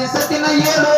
చేసిన ఏడు.